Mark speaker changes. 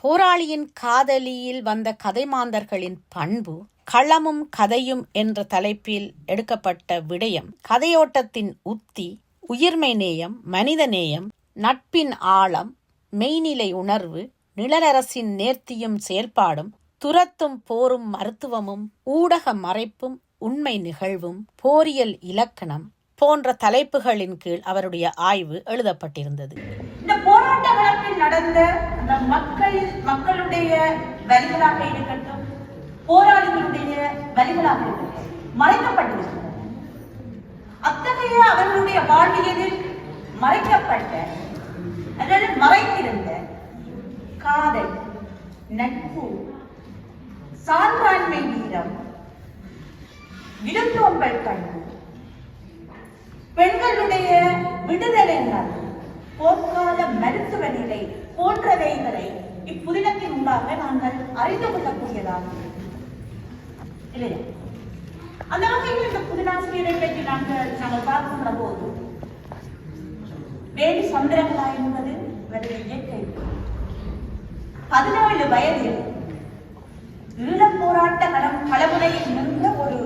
Speaker 1: போராளியின் காதலியில் வந்த கதைமாந்தர்களின் பண்பு களமும் கதையும் என்ற தலைப்பில் எடுக்கப்பட்ட விடயம் கதையோட்டத்தின் உத்தி உயிர்மை நேயம் மனித நேயம் நட்பின் ஆழம் மெய்நிலை உணர்வு நிழலரசின் நேர்த்தியும் செயல்பாடும் துரத்தும் போரும் மருத்துவமும் ஊடக மறைப்பும் உண்மை நிகழ்வும் போரியல் இலக்கணம் போன்ற தலைப்புகளின் கீழ் அவருடைய ஆய்வு எழுதப்பட்டிருந்தது.
Speaker 2: இந்த போராட்ட நடந்த மக்கள் மக்களுடைய வரிகளாக இருக்கட்டும் போராளிகளுடைய வரிகளாக இருக்கட்டும் மறைக்கப்பட்டிருக்கிறது. அத்தகைய அவர்களுடைய வாழ்வியலில் மறைக்கப்பட்ட அதாவது மறைத்திருந்த காதல் நட்பு சான்றாண்மை வீரம் விருந்தோம்பல் பண்பு பெண்களுடைய விடுதலை உணர்வு போர்க்கால விளைந்ததை இப்புதினத்தின் உண்டாக நாங்கள் அறிந்து கொள்ளக்கூடியதாக இல்லையா? அந்த வகையில் இந்த புதினாசிரியரை பற்றி நாங்கள் நாங்கள் பார்க்கின்ற போது வேலி சந்திரங்களா என்பது ஒரு இயற்கை. பதினேழு வயதில் ஈழப் போராட்ட களம் களமுறையில் நின்ற ஒரு